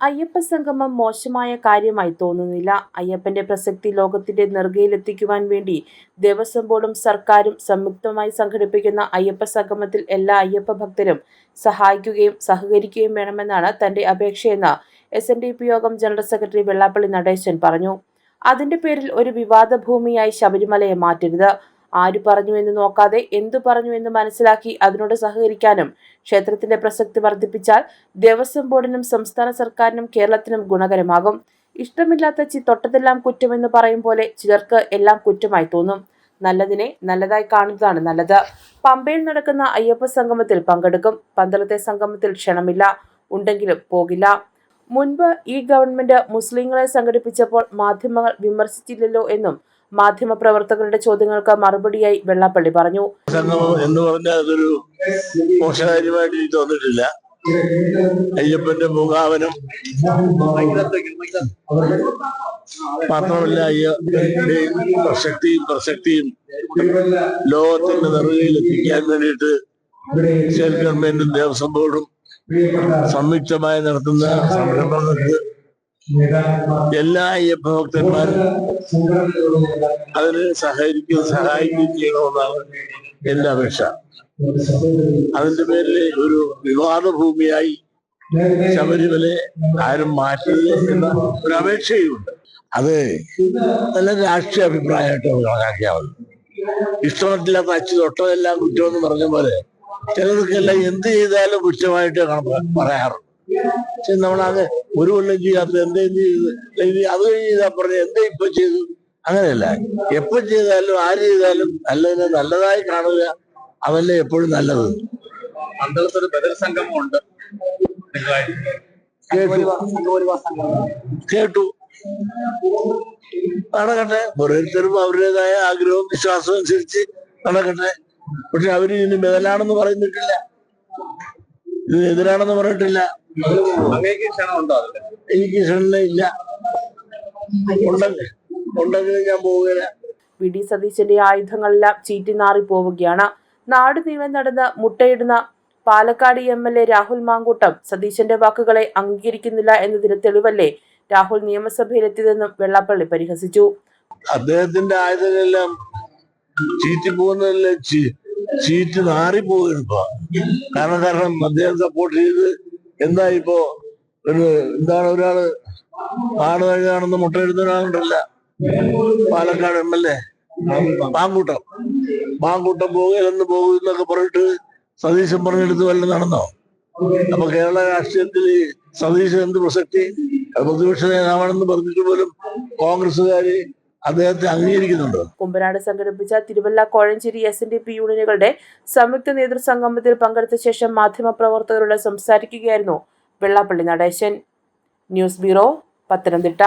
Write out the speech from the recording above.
അയ്യപ്പ സംഗമം മോശമായ കാര്യമായി തോന്നുന്നില്ല. അയ്യപ്പന്റെ പ്രസക്തി ലോകത്തിന്റെ നെറുകയിലെത്തിക്കുവാൻ വേണ്ടി ദേവസ്വം ബോർഡും സർക്കാരും സംയുക്തമായി സംഘടിപ്പിക്കുന്ന അയ്യപ്പ സംഗമത്തിൽ എല്ലാ അയ്യപ്പ ഭക്തരും സഹായിക്കുകയും സഹകരിക്കുകയും വേണമെന്നാണ് തന്റെ അപേക്ഷയെന്ന് എസ് എൻ ഡി പി യോഗം ജനറൽ സെക്രട്ടറി വെള്ളാപ്പള്ളി നടേശൻ പറഞ്ഞു. അതിന്റെ പേരിൽ ഒരു വിവാദ ഭൂമിയായി ശബരിമലയെ മാറ്റരുത്. ആര് പറഞ്ഞു എന്ന് നോക്കാതെ എന്തു പറഞ്ഞു എന്ന് മനസ്സിലാക്കി അതിനോട് സഹകരിക്കാനും ക്ഷേത്രത്തിന്റെ പ്രസക്തി വർദ്ധിപ്പിച്ചാൽ ദേവസ്വം ബോർഡിനും സംസ്ഥാന സർക്കാരിനും കേരളത്തിനും ഗുണകരമാകും. ഇഷ്ടമില്ലാത്ത ചി തൊട്ടതെല്ലാം കുറ്റമെന്ന് പറയും പോലെ ചിലർക്ക് എല്ലാം കുറ്റമായി തോന്നും. നല്ലതിനെ നല്ലതായി കാണുന്നതാണ് നല്ലത്. പമ്പയിൽ നടക്കുന്ന അയ്യപ്പ സംഗമത്തിൽ പങ്കെടുക്കും. പന്തളത്തെ സംഗമത്തിൽ ക്ഷണമില്ല. ഉണ്ടെങ്കിലും പോകില്ല. മുൻപ് ഈ ഗവൺമെന്റ് മുസ്ലിങ്ങളെ സംഘടിപ്പിച്ചപ്പോൾ മാധ്യമങ്ങൾ വിമർശിച്ചില്ലല്ലോ എന്നും മാധ്യമപ്രവർത്തകരുടെ ചോദ്യങ്ങൾക്ക് മറുപടിയായി വെള്ളാപ്പള്ളി പറഞ്ഞു. എന്ന് പറഞ്ഞാൽ അതൊരു മോശകാര്യമായിട്ട് എനിക്ക് തോന്നിട്ടില്ല അയ്യപ്പന്റെ മുഖാവനം മാത്രമല്ല അയ്യപ്പന്റെയും പ്രസക്തിയും പ്രസക്തിയും ലോകത്തിന്റെ നിറവിൽ എത്തിക്കാൻ വേണ്ടിയിട്ട് സ്റ്റേറ്റ് ഗവൺമെന്റും ദേവസ്വം ബോർഡും സംയുക്തമായി നടത്തുന്ന സംരംഭങ്ങൾക്ക് എല്ലാ അയ്യപ്പ ഭക്തന്മാരും അതിന് സഹകരിക്കുകയും സഹായിക്കുകയും ചെയ്യണമെന്നാണ് എന്റെ അപേക്ഷ. അതിന്റെ പേരിൽ ഒരു വിവാദ ഭൂമിയായി ശബരിമല ആരും മാറ്റില്ല എന്ന ഒരു അപേക്ഷയുമുണ്ട്. അത് നല്ല രാഷ്ട്രീയ അഭിപ്രായമായിട്ട് കണക്കാക്കിയാവുന്നു കണക്കാക്കിയാൽ അച്ഛൻ തൊട്ടതെല്ലാം കുറ്റമെന്ന് പറഞ്ഞ പോലെ ചിലർക്കെല്ലാം എന്ത് ചെയ്താലും കുറ്റമായിട്ട് പറയാറുണ്ട് പക്ഷെ നമ്മളത് ഒരു കൊല്ലം ചെയ്യാത്ത എന്തേ ചെയ്ത് ഇനി അത് കഴിഞ്ഞ് ചെയ്താൽ പറഞ്ഞ എന്താ ഇപ്പൊ ചെയ്തു അങ്ങനെയല്ല. എപ്പോ ചെയ്താലും ആര് ചെയ്താലും നല്ലതിനെ നല്ലതായി കാണുക അതല്ലേ എപ്പോഴും നല്ലത്. പന്തളത്തൊരു ബദൽ സംഗമമുണ്ട്. കേട്ടു. കേട്ടു. നടക്കട്ടെ. ഓരോരുത്തരും അവരുടേതായ ആഗ്രഹവും വിശ്വാസവും അനുസരിച്ച് നടക്കട്ടെ. പക്ഷെ അവർ ഇതിന് ബദലാണെന്ന് പറയുന്നിട്ടില്ല ഇതിനെതിരാണെന്ന് പറഞ്ഞിട്ടില്ല. എനിക്ക് ക്ഷണ ഇല്ല ഉണ്ടെങ്കിൽ ഉണ്ടെങ്കിൽ ഞാൻ പോവുകയില്ല വി ഡി സതീശന്റെ ആയുധങ്ങളെല്ലാം ചീറ്റിനാറി പോവുകയാണ്. നാട് നീവൻ നടന്ന് മുട്ടയിടുന്ന Palakkad M L A Rahul Mankoottam സതീശന്റെ വാക്കുകളെ അംഗീകരിക്കുന്നില്ല എന്നതിന് തെളിവല്ലേ രാഹുൽ നിയമസഭയിലെത്തിയതെന്നും വെള്ളാപ്പള്ളി പരിഹസിച്ചു. അദ്ദേഹത്തിന്റെ ആയുധങ്ങളെല്ലാം ചീറ്റി പോകുന്നതല്ലേ ചീറ്റ് നാറി പോകുന്നു കാരണം കാരണം അദ്ദേഹം സപ്പോർട്ട് ചെയ്ത് എന്താ ഇപ്പോ ഒരു എന്താണ് ഒരാൾ ആട് കഴുകാണെന്ന് എഴുതുന്ന ഒരാളുണ്ടല്ല. Palakkad M L A. Pankoottam Pankoottam പോകുകയെന്ന് പോകുന്നൊക്കെ പറഞ്ഞിട്ട് സതീശൻ പറഞ്ഞെടുത്ത് വല്ലതും നടന്നോ അപ്പൊ കേരള രാഷ്ട്രീയത്തിൽ സതീശൻ എന്ത് പ്രസക്തി? പ്രതിപക്ഷ നേതാവാണെന്ന് പറഞ്ഞിട്ട് പോലും കോൺഗ്രസ്സുകാര് അദ്ദേഹത്തെ അംഗീകരിക്കുന്നുണ്ടോ? കുമ്പനാട് സംഘടിപ്പിച്ച Thiruvalla Kozhencherry S N D P യൂണിയനുകളുടെ സംയുക്ത നേതൃസംഗമത്തിൽ പങ്കെടുത്ത ശേഷം മാധ്യമപ്രവർത്തകരോട് സംസാരിക്കുകയായിരുന്നു Vellappally Natesan. News bureau Pathanamthitta.